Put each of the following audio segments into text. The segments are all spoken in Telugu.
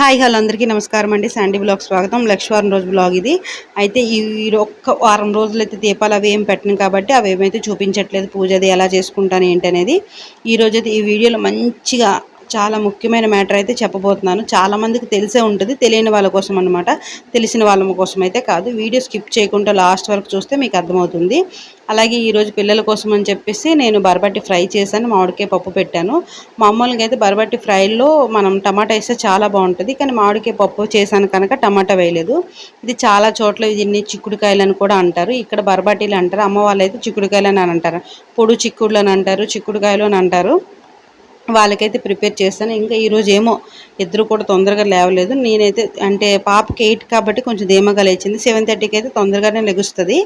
హాయ్ హలో అందరికీ నమస్కారం అండి. శాండీ బ్లాగ్ స్వాగతం. లక్ష్వారం రోజు బ్లాగ్ ఇది. అయితే ఈ ఒక్క వారం రోజులు అయితే దీపాలు అవి ఏం పెట్టను కాబట్టి అవి ఏమైతే చూపించట్లేదు పూజ అది ఎలా చేసుకుంటాను ఏంటి అనేది. ఈ అయితే ఈ వీడియోలో మంచిగా చాలా ముఖ్యమైన మ్యాటర్ అయితే చెప్పబోతున్నాను. చాలామందికి తెలిసే ఉంటుంది తెలియని వాళ్ళ కోసం అనమాట తెలిసిన వాళ్ళ కోసం అయితే కాదు. వీడియో స్కిప్ చేయకుండా లాస్ట్ వరకు చూస్తే మీకు అర్థమవుతుంది. అలాగే ఈరోజు పిల్లల కోసం అని చెప్పేసి నేను బరబట్టి ఫ్రై చేశాను మామిడికాయ పప్పు పెట్టాను. మామూలుగా అయితే బరబట్టి ఫ్రైలో మనం టమాటా వేస్తే చాలా బాగుంటుంది కానీ మామిడికాయ పప్పు చేశాను కనుక టమాటా వేయలేదు. ఇది చాలా చోట్ల దీన్ని చిక్కుడుకాయలు అని కూడా అంటారు. ఇక్కడ బరబట్టీలు అంటారు అమ్మ వాళ్ళు అయితే చిక్కుడుకాయలు అని అంటారు. పొడు చిక్కుడులు అని అంటారు చిక్కుడుకాయలు అని అంటారు. వాళ్ళకైతే ప్రిపేర్ చేస్తాను. ఇంకా ఈరోజు ఏమో ఇద్దరు కూడా తొందరగా లేవలేదు. నేనైతే అంటే పాపకి ఎయిట్ కాబట్టి కొంచెం ధీమగా లేచింది. సెవెన్ థర్టీకి అయితే తొందరగానే లెగుస్తుంది.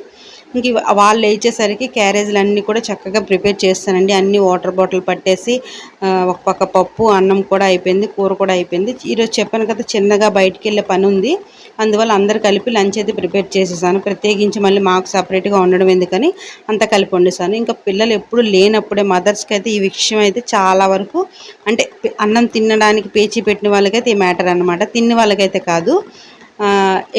ఇంక వాళ్ళు లేచేసరికి క్యారేజీలు అన్నీ కూడా చక్కగా ప్రిపేర్ చేస్తానండి. అన్ని వాటర్ బాటిల్ పట్టేసి ఒక పక్క పప్పు అన్నం కూడా అయిపోయింది కూర కూడా అయిపోయింది. ఈరోజు చెప్పాను కదా చిన్నగా బయటికి వెళ్ళే పని ఉంది అందువల్ల అందరు కలిపి లంచ్ అయితే ప్రిపేర్ చేసేసాను. ప్రత్యేకించి మళ్ళీ మాకు సపరేట్గా ఉండడం ఎందుకని అంత కలిపి వండేసాను. ఇంకా పిల్లలు ఎప్పుడు లేనప్పుడే మదర్స్కి అయితే ఈ విషయం అయితే చాలా వరకు అంటే అన్నం తినడానికి పేచీ పెట్టిన వాళ్ళకైతే ఈ మ్యాటర్ అనమాట తిన్న వాళ్ళకైతే కాదు.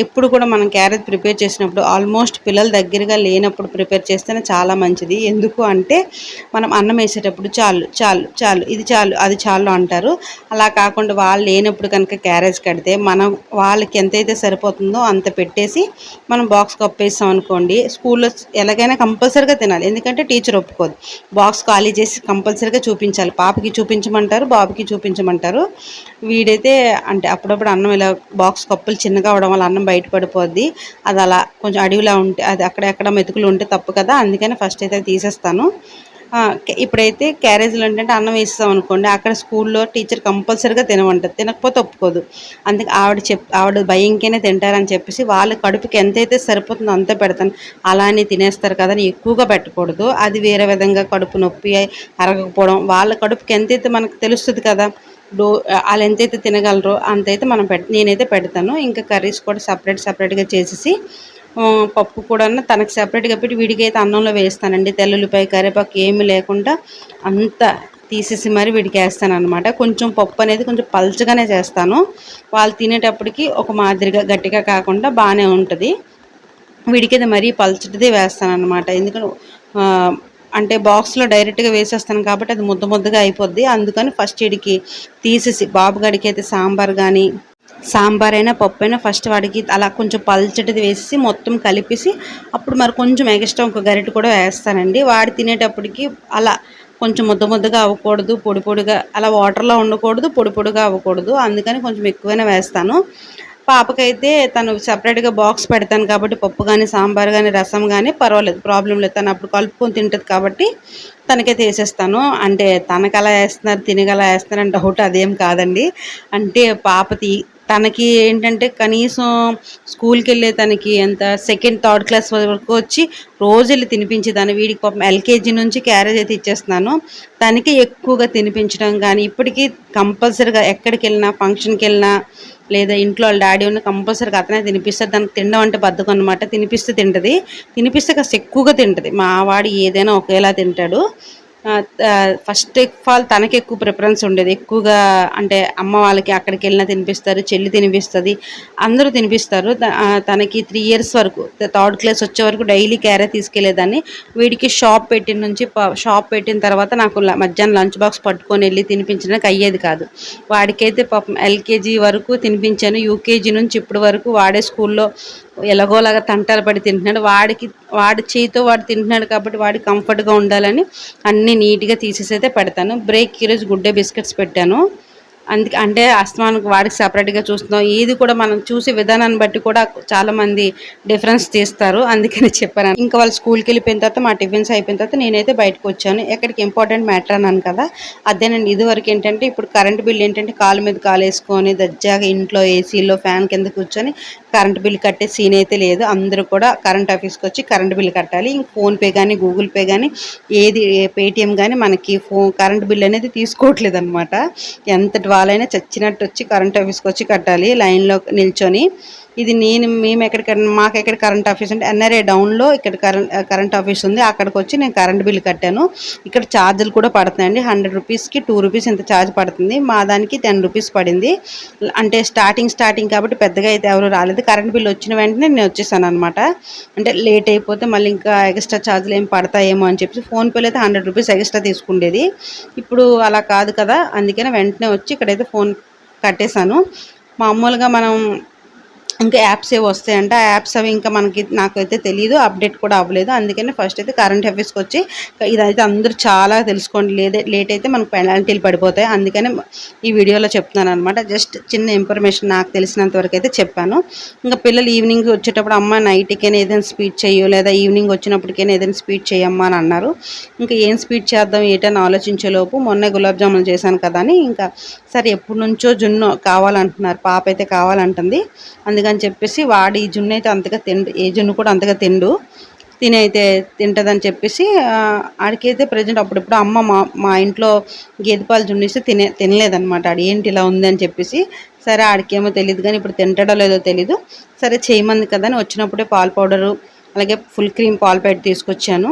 ఎప్పుడు కూడా మనం క్యారెట్ ప్రిపేర్ చేసినప్పుడు ఆల్మోస్ట్ పిల్లల దగ్గరగా లేనప్పుడు ప్రిపేర్ చేస్తేనే చాలా మంచిది. ఎందుకు అంటే మనం అన్నం వేసేటప్పుడు చాలు చాలు చాలు ఇది చాలు అది చాలు అంటారు. అలా కాకుండా వాళ్ళు లేనప్పుడు కనుక క్యారేజ్ కడితే మనం వాళ్ళకి ఎంతైతే సరిపోతుందో అంత పెట్టేసి మనం బాక్స్ కప్పేస్తాం అనుకోండి స్కూల్లో ఎలాగైనా కంపల్సరీగా తినాలి. ఎందుకంటే టీచర్ ఒప్పుకోదు. బాక్స్ ఖాళీ చేసి కంపల్సరీగా చూపించాలి. పాపకి చూపించమంటారు బాబుకి చూపించమంటారు. వీడైతే అంటే అప్పుడప్పుడు అన్నం ఇలా బాక్స్ కప్పులు చిన్నగా అవడం వల్ల అన్నం బయట పడిపోద్ది అది అలా కొంచెం అడవిలా ఉంటే అది అక్కడెక్కడ మెతుకులు ఉంటే తప్పు కదా అందుకని ఫస్ట్ అయితే అది తీసేస్తాను ఇప్పుడైతే క్యారేజీలు ఏంటంటే అన్నం వేస్తాం అనుకోండి అక్కడ స్కూల్లో టీచర్ కంపల్సరీగా తినమంటారు తినకపోతే ఒప్పుకోదు. అందుకే ఆవిడ చెప్ ఆవిడ భయంకైనా తింటారని చెప్పేసి వాళ్ళ కడుపుకి ఎంతైతే సరిపోతుందో అంతే పెడతాను. అలానే తినేస్తారు కదా అని ఎక్కువగా పెట్టకూడదు. అది వేరే విధంగా కడుపు నొప్పి అరగకపోవడం వాళ్ళ కడుపుకి ఎంతైతే మనకు తెలుస్తుంది కదా డో వాళ్ళు ఎంతైతే తినగలరో అంతైతే మనం పెడ నేనైతే పెడతాను. ఇంకా కర్రీస్ కూడా సపరేట్ సపరేట్గా చేసేసి పప్పు కూడా తనకు సపరేట్గా పెట్టి వీడికైతే అన్నంలో వేస్తానండి. తెల్లుల్లిపాయ కరివేపాకు ఏమి లేకుండా అంత తీసేసి మరి వీడికి వేస్తాను అనమాట కొంచెం పప్పు అనేది కొంచెం పల్చగానే చేస్తాను. వాళ్ళు తినేటప్పటికి ఒక మాదిరిగా గట్టిగా కాకుండా బాగానే ఉంటుంది. వీడికైతే మరీ పల్చటిదే వేస్తాను అనమాట ఎందుకంటే అంటే బాక్స్లో డైరెక్ట్గా వేసేస్తాను కాబట్టి అది ముద్ద ముద్దగా అయిపోద్ది. అందుకని ఫస్ట్ ఇడికి తీసేసి బాబు గడికి అయితే సాంబార్ కానీ సాంబార్ అయినా పప్పు అయినా ఫస్ట్ వాడికి అలా కొంచెం పల్చటిది వేసి మొత్తం కలిపేసి అప్పుడు మరి కొంచెం ఎక్స్ట్రా ఒక గరిటె కూడా వేస్తానండి. వాడు తినేటప్పటికి అలా కొంచెం ముద్ద ముద్దగా అవ్వకూడదు పొడి పొడిగా అలా వాటర్లో ఉండకూడదు పొడి పొడిగా అవ్వకూడదు. అందుకని కొంచెం ఎక్కువైనా వేస్తాను. పాపకైతే తను సపరేట్గా బాక్స్ పెడతాను కాబట్టి పప్పు కానీ సాంబార్ కానీ రసం కానీ పర్వాలేదు ప్రాబ్లం లేదు. తను అప్పుడు కలుపుకొని తింటుంది కాబట్టి తనకైతే వేసేస్తాను అంటే తనకు అలా వేస్తున్నారు తినగలా వేస్తున్నారు అంటే డౌట్ అదేం కాదండి. అంటే పాప తీ తనకి ఏంటంటే కనీసం స్కూల్కి వెళ్ళే తనకి ఎంత సెకండ్ థర్డ్ క్లాస్ వరకు వచ్చి రోజు వెళ్ళి తినిపించేదాన్ని. వీడికి పాపం ఎల్కేజీ నుంచి క్యారేజ్ అయితే ఇచ్చేస్తున్నాను. తనకి ఎక్కువగా తినిపించడం కానీ ఇప్పటికీ కంపల్సరీగా ఎక్కడికి వెళ్ళినా ఫంక్షన్కి వెళ్ళినా లేదా ఇంట్లో వాళ్ళ డాడీ ఉన్న కంపల్సరీగా అతనే తినిపిస్తే దానికి తినడం అంటే బద్దకం అనమాట తినిపిస్తే తింటది. తినిపిస్తే కాస్త ఎక్కువగా తింటది. మా వాడు ఏదైనా ఒకేలా తింటాడు. ఫస్ట్ ఆఫ్ ఆల్ తనకి ఎక్కువ ప్రిఫరెన్స్ ఉండేది. ఎక్కువగా అంటే అమ్మ వాళ్ళకి అక్కడికి వెళ్ళినా తినిపిస్తారు చెల్లి తినిపిస్తుంది అందరూ తినిపిస్తారు. తనకి త్రీ ఇయర్స్ వరకు థర్డ్ క్లాస్ వచ్చే వరకు డైలీ క్యారే తీసుకెళ్ళేదాన్ని. వీడికి షాప్ పెట్టిన నుంచి షాప్ పెట్టిన తర్వాత నాకు మధ్యాహ్నం లంచ్ బాక్స్ పట్టుకొని వెళ్ళి తినిపించడానికి అయ్యేది కాదు. వాడికైతే పాపం ఎల్కేజీ వరకు తినిపించాను. యూకేజీ నుంచి ఇప్పటి వరకు వాడే స్కూల్లో ఎలాగోలాగా తంటాలు పడి తింటున్నాడు. వాడికి వాడి చేయితో వాడు తింటున్నాడు కాబట్టి వాడి కంఫర్ట్గా ఉండాలని అన్నీ నీట్గా తీసేసి అయితే పెడతాను. బ్రేక్ ఈరోజు గుడ్డే బిస్కెట్స్ పెట్టాను. అందుకే అంటే అస్తమానికి వాడికి సపరేట్గా చూస్తున్నాం. ఏది కూడా మనం చూసే విధానాన్ని బట్టి కూడా చాలామంది డిఫరెన్స్ తీస్తారు. అందుకని చెప్పాను. ఇంకా వాళ్ళు స్కూల్కి వెళ్ళిపోయిన తర్వాత మా టిఫిన్స్ అయిపోయిన తర్వాత నేనైతే బయటకు వచ్చాను. ఎక్కడికి ఇంపార్టెంట్ మ్యాటర్ అన్నాను కదా అదేనండి ఇదివరకు ఏంటంటే ఇప్పుడు కరెంట్ బిల్ ఏంటంటే కాలు మీద కాలు వేసుకొని దజ్జాగా ఇంట్లో ఏసీలో ఫ్యాన్ కింద కూర్చొని కరెంట్ బిల్ కట్టే సీన్ అయితే లేదు. అందరూ కూడా కరెంట్ ఆఫీస్కి వచ్చి కరెంట్ బిల్ కట్టాలి. ఇంక ఫోన్పే కానీ గూగుల్ పే కానీ ఏది పేటిఎం కానీ మనకి ఫోన్ కరెంట్ బిల్ అనేది తీసుకోవట్లేదు అనమాట ఎంత వాళ్ళైనా చచ్చినట్టు వచ్చి కరెంట్ ఆఫీస్కి వచ్చి కట్టాలి లైన్లో నిల్చొని ఇది నేను మేము ఎక్కడ మాకు ఎక్కడ కరెంట్ ఆఫీస్ అంటే ఎన్ఆర్ఏ డౌన్లో ఇక్కడ కరెంట్ కరెంట్ ఆఫీస్ ఉంది. అక్కడికి వచ్చి నేను కరెంట్ బిల్ కట్టాను. ఇక్కడ ఛార్జీలు కూడా పడుతున్నాయండి. హండ్రెడ్ రూపీస్కి టూ రూపీస్ ఇంత ఛార్జ్ పడుతుంది. మా దానికి టెన్ రూపీస్ పడింది. అంటే స్టార్టింగ్ స్టార్టింగ్ కాబట్టి పెద్దగా అయితే ఎవరు రాలేదు. కరెంట్ బిల్ వచ్చిన వెంటనే నేను వచ్చేసాను అనమాట అంటే లేట్ అయిపోతే మళ్ళీ ఇంకా ఎక్స్ట్రా ఛార్జీలు ఏం పడతాయేమో అని చెప్పి ఫోన్పేలో అయితే హండ్రెడ్ రూపీస్ ఎక్స్ట్రా తీసుకుండేది. ఇప్పుడు అలా కాదు కదా. అందుకనే వెంటనే వచ్చి ఇక్కడైతే ఫోన్ కట్టేశాను. మామూలుగా మనం ఇంకా యాప్స్ ఏవి వస్తాయంట. ఆ యాప్స్ అవి ఇంకా మనకి నాకైతే తెలియదు అప్డేట్ కూడా అవ్వలేదు. అందుకని ఫస్ట్ అయితే కరెంట్ ఆఫీస్కి వచ్చి ఇదైతే అందరూ చాలా తెలుసుకోండి. లేదే లేట్ అయితే మనకు పెనాల్టీలు పడిపోతాయి. అందుకని ఈ వీడియోలో చెప్తున్నాను అనమాట జస్ట్ చిన్న ఇన్ఫర్మేషన్ నాకు తెలిసినంత వరకు అయితే చెప్పాను. ఇంకా పిల్లలు ఈవినింగ్ వచ్చేటప్పుడు అమ్మ నైట్కైనా ఏదైనా స్పీడ్ చేయో లేదా ఈవినింగ్ వచ్చినప్పటికైనా ఏదైనా స్పీడ్ చేయమ్మా అని అన్నారు. ఇంకా ఏం స్పీడ్ చేద్దాం ఏంటని ఆలోచించేలోపు మొన్న గులాబ్ జాములు చేశాను కదా అని ఇంకా సరే ఎప్పటి నుంచో జున్ను కావాలంటున్నారు. పాప అయితే కావాలంటుంది. అందుకని చెప్పేసి వాడి ఈ జున్ను అయితే అంతగా తిండు ఏ జున్ను కూడా అంతగా తిండు. తిని అయితే తింటుందని చెప్పేసి ఆడికైతే ప్రజెంట్ అప్పుడప్పుడు అమ్మ మా మా ఇంట్లో గేదె పాలు జున్నిస్తే తినే తినలేదనమాట ఆడు ఏంటి ఇలా ఉందని చెప్పేసి సరే ఆడికేమో తెలియదు కానీ ఇప్పుడు తింటాడో లేదో తెలీదు. సరే చేయమంది కదా అని వచ్చినప్పుడే పాలు పౌడరు అలాగే ఫుల్ క్రీమ్ పాలు పెట్టి తీసుకొచ్చాను.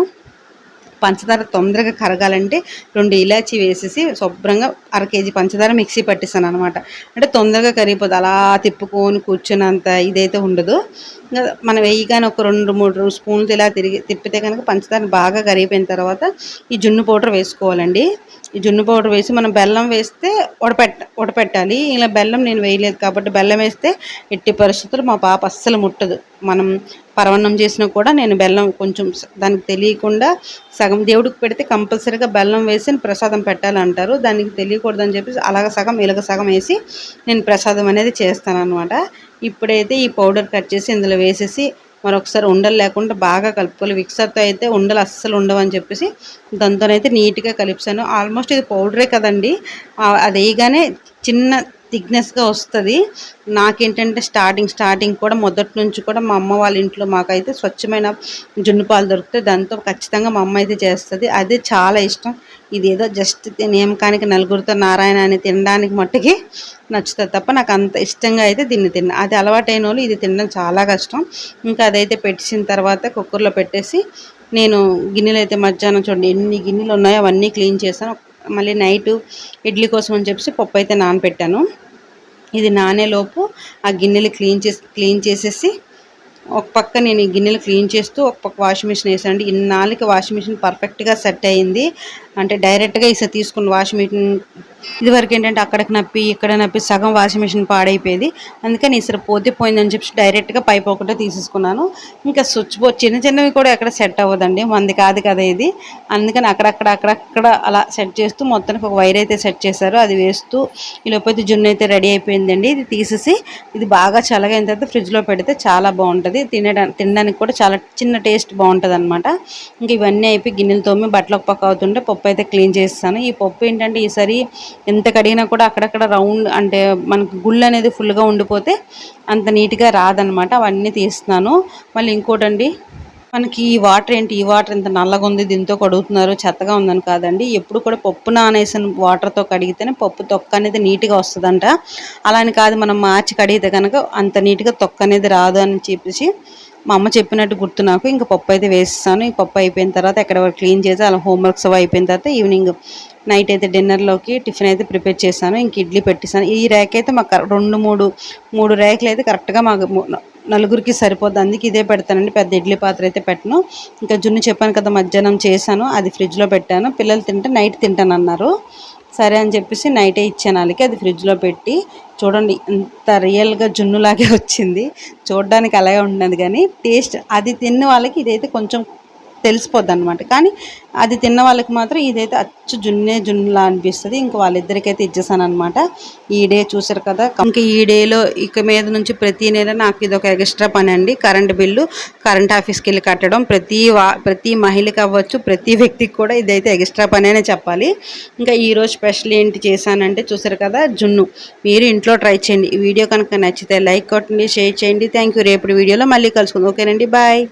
పంచదార తొందరగా కరగాలంటే రెండు ఇలాచి వేసేసి శుభ్రంగా అర కేజీ పంచదార మిక్సీ పట్టిస్తాను అనమాట అంటే తొందరగా కరిగిపోదు. అలా తిప్పుకొని కూర్చున్నంత ఇదైతే ఉండదు. మనం వేయగానే ఒక రెండు మూడు స్పూన్లు ఇలా తిరిగి తిప్పితే కనుక పంచదార బాగా కరిగిపోయిన తర్వాత ఈ జున్ను పౌడర్ వేసుకోవాలండి. ఈ జున్ను పౌడర్ వేసి మనం బెల్లం వేస్తే ఉడపెట్ట ఉడపెట్టాలి ఇలా బెల్లం నేను వేయలేదు కాబట్టి బెల్లం వేస్తే ఎట్టి పరిస్థితులు మా పాప అస్సలు ముట్టదు. మనం పరవన్నం చేసినా కూడా నేను బెల్లం కొంచెం దానికి తెలియకుండా సగం దేవుడికి పెడితే కంపల్సరీగా బెల్లం వేసి ప్రసాదం పెట్టాలంటారు. దానికి తెలియకూడదని చెప్పేసి అలాగ సగం ఇలాగ సగం వేసి నేను ప్రసాదం అనేది చేస్తాను అనమాట ఇప్పుడైతే ఈ పౌడర్ కట్ చేసి ఇందులో వేసేసి మరొకసారి ఉండలు లేకుండా బాగా కలుపుకోవాలి. మిక్సర్తో అయితే ఉండలు అస్సలు ఉండవని చెప్పేసి దాంతోనైతే నీట్గా కలిపాను ఆల్మోస్ట్ ఇది పౌడరే కదండి. అది వేయగానే చిన్న థిక్నెస్గా వస్తుంది. నాకేంటంటే స్టార్టింగ్ స్టార్టింగ్ కూడా మొదటి నుంచి కూడా మా అమ్మ వాళ్ళ ఇంట్లో మాకైతే స్వచ్ఛమైన జున్ను పాలు దొరుకుతాయి. దాంతో ఖచ్చితంగా మా అమ్మ అయితే చేస్తుంది. అదే చాలా ఇష్టం. ఇది ఏదో జస్ట్ నియమకానికి నలుగురితో నారాయణ అని తినడానికి మట్టుకి నచ్చుతుంది తప్ప నాకు అంత ఇష్టంగా అయితే దీన్ని తిన్నా అది అలవాటైన వాళ్ళు ఇది తినడం చాలా కష్టం. ఇంకా అదైతే పెట్టిన తర్వాత కుక్కర్లో పెట్టేసి నేను గిన్నెలు అయితే మధ్యాహ్నం చూడండి ఎన్ని గిన్నెలు ఉన్నాయో అవన్నీ క్లీన్ చేశాను. మళ్ళీ నైట్ ఇడ్లీ కోసం అని చెప్పేసి పప్పు అయితే నానబెట్టాను ఇది నానేలోపు ఆ గిన్నెలు క్లీన్ చేసి క్లీన్ చేసేసి ఒక పక్క నేను ఈ గిన్నెలు క్లీన్ చేస్తూ ఒక పక్క వాషింగ్ మిషన్ వేసాను ఇన్నాళ్ళకి వాషింగ్ మిషన్ పర్ఫెక్ట్గా సెట్ అయ్యింది అంటే డైరెక్ట్గా ఇస తీసుకుని వాషింగ్ మిషన్ ఇదివరకు ఏంటంటే అక్కడికి నప్పి ఇక్కడ నప్పి సగం వాషింగ్ మిషన్ పాడైపోయేది. అందుకని ఇసరు పోతే పోయిందని చెప్పి డైరెక్ట్గా పైప్ ఒకటే తీసేసుకున్నాను. ఇంకా స్విచ్ బోర్డ్ చిన్న చిన్నవి కూడా ఎక్కడ సెట్ అవ్వదండి. మంది కాదు కదా ఇది. అందుకని అక్కడక్కడ అక్కడక్కడ అలా సెట్ చేస్తూ మొత్తానికి ఒక వైర్ అయితే సెట్ చేశారు. అది వేస్తూ ఈ లోపైతే జున్ను అయితే రెడీ అయిపోయిందండి. ఇది తీసేసి ఇది బాగా చల్లగైన తర్వాత ఫ్రిడ్జ్లో పెడితే చాలా బాగుంటుంది. తినడానికి తినడానికి కూడా చాలా చిన్న టేస్ట్ బాగుంటుంది అనమాట ఇంకా ఇవన్నీ అయిపోయి గిన్నెలు తోమి బట్టలకు పక్క అవుతుంటే పప్పు పప్పు అయితే క్లీన్ చేస్తాను. ఈ పప్పు ఏంటంటే ఈసారి ఎంత కడిగినా కూడా అక్కడక్కడ రౌండ్ అంటే మనకు గుళ్ళు అనేది ఫుల్గా ఉండిపోతే అంత నీట్గా రాదనమాట అవన్నీ తీస్తున్నాను. మళ్ళీ ఇంకోటండి మనకి ఈ వాటర్ ఏంటి? ఈ వాటర్ ఇంత నల్లగా ఉంది దీంతో కడుగుతున్నారు చెత్తగా ఉందని కాదండి. ఎప్పుడు కూడా పప్పు నానేసిన వాటర్తో కడిగితేనే పప్పు తొక్క అనేది నీట్గా వస్తుందంట. అలా అని కాదు మనం మార్చి కడిగితే కనుక అంత నీట్గా తొక్క అనేది రాదు అని చెప్పేసి మా అమ్మ చెప్పినట్టు గుర్తు నాకు. ఇంకా పప్పు అయితే వేస్తాను ఈ పప్పు అయిపోయిన తర్వాత ఎక్కడ క్లీన్ చేసి అలా హోంవర్క్స్ అవి అయిపోయిన తర్వాత ఈవినింగ్ నైట్ అయితే డిన్నర్లోకి టిఫిన్ అయితే ప్రిపేర్ చేశాను. ఇంక ఇడ్లీ పెట్టేశాను. ఈ ర్యాక్ అయితే మాకు రెండు మూడు మూడు ర్యాకులు అయితే కరెక్ట్గా మాకు నలుగురికి సరిపోద్ది. అందుకే ఇదే పెడతానండి. పెద్ద ఇడ్లీ పాత్ర అయితే పెట్టను. ఇంకా జున్ను చెప్పాను కదా మధ్యాహ్నం చేశాను. అది ఫ్రిడ్జ్లో పెట్టాను. పిల్లలు తింటే నైట్ తింటానన్నారు. సరే అని చెప్పేసి నైటే ఇచ్చాను వాళ్ళకి. అది ఫ్రిడ్జ్లో పెట్టి చూడండి ఇంత రియల్గా జున్నులాగే వచ్చింది. చూడడానికి అలాగే ఉండదు కానీ టేస్ట్ అది తిన్న వాళ్ళకి ఇదైతే కొంచెం తెలిసిపోద్ది అనమాట కానీ అది తిన్న వాళ్ళకి మాత్రం ఇదైతే అచ్చు జున్నే జున్నులా అనిపిస్తుంది. ఇంక వాళ్ళిద్దరికైతే ఇచ్చేసాను అనమాట ఈ డే చూసారు కదా ఇంకా ఈ డేలో ఇక మీద నుంచి ప్రతి నెల నాకు ఇది ఒక ఎక్స్ట్రా పని అండి కరెంట్ బిల్లు కరెంట్ ఆఫీస్కి వెళ్ళి కట్టడం ప్రతి వా ప్రతి మహిళకి అవ్వచ్చు ప్రతి వ్యక్తికి కూడా ఇదైతే ఎక్స్ట్రా పని అనే చెప్పాలి. ఇంకా ఈరోజు స్పెషల్ ఏంటి చేశానంటే చూసారు కదా జున్ను. మీరు ఇంట్లో ట్రై చేయండి. ఈ వీడియో కనుక నచ్చితే లైక్ కొట్టండి షేర్ చేయండి. Thank you. రేపు వీడియోలో మళ్ళీ కలుసుకుందాం. ఓకేనండి బాయ్.